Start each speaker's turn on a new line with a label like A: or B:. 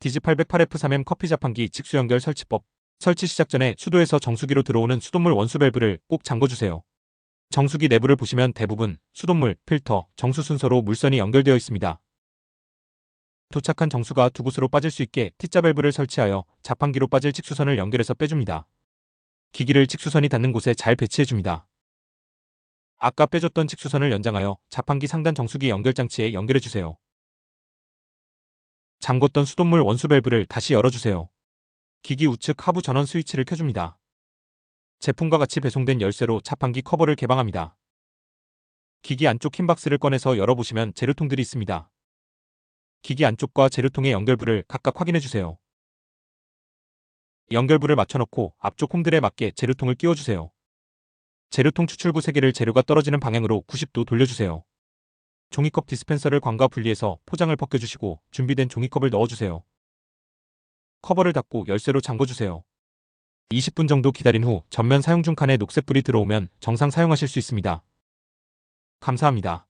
A: 디지808F3M 커피 자판기 직수 연결 설치법. 설치 시작 전에 수도에서 정수기로 들어오는 수돗물 원수 밸브를 꼭 잠궈주세요. 정수기 내부를 보시면 대부분 수돗물, 필터, 정수 순서로 물선이 연결되어 있습니다. 도착한 정수가 두 곳으로 빠질 수 있게 T자 밸브를 설치하여 자판기로 빠질 직수선을 연결해서 빼줍니다. 기기를 직수선이 닿는 곳에 잘 배치해줍니다. 아까 빼줬던 직수선을 연장하여 자판기 상단 정수기 연결 장치에 연결해주세요. 잠궜던 수돗물 원수 밸브를 다시 열어주세요. 기기 우측 하부 전원 스위치를 켜줍니다. 제품과 같이 배송된 열쇠로 자판기 커버를 개방합니다. 기기 안쪽 흰 박스를 꺼내서 열어보시면 재료통들이 있습니다. 기기 안쪽과 재료통의 연결부를 각각 확인해주세요. 연결부를 맞춰놓고 앞쪽 홈들에 맞게 재료통을 끼워주세요. 재료통 추출구 3개를 재료가 떨어지는 방향으로 90도 돌려주세요. 종이컵 디스펜서를 광과 분리해서 포장을 벗겨주시고 준비된 종이컵을 넣어주세요. 커버를 닫고 열쇠로 잠궈주세요. 20분 정도 기다린 후 전면 사용 중 칸에 녹색 불이 들어오면 정상 사용하실 수 있습니다. 감사합니다.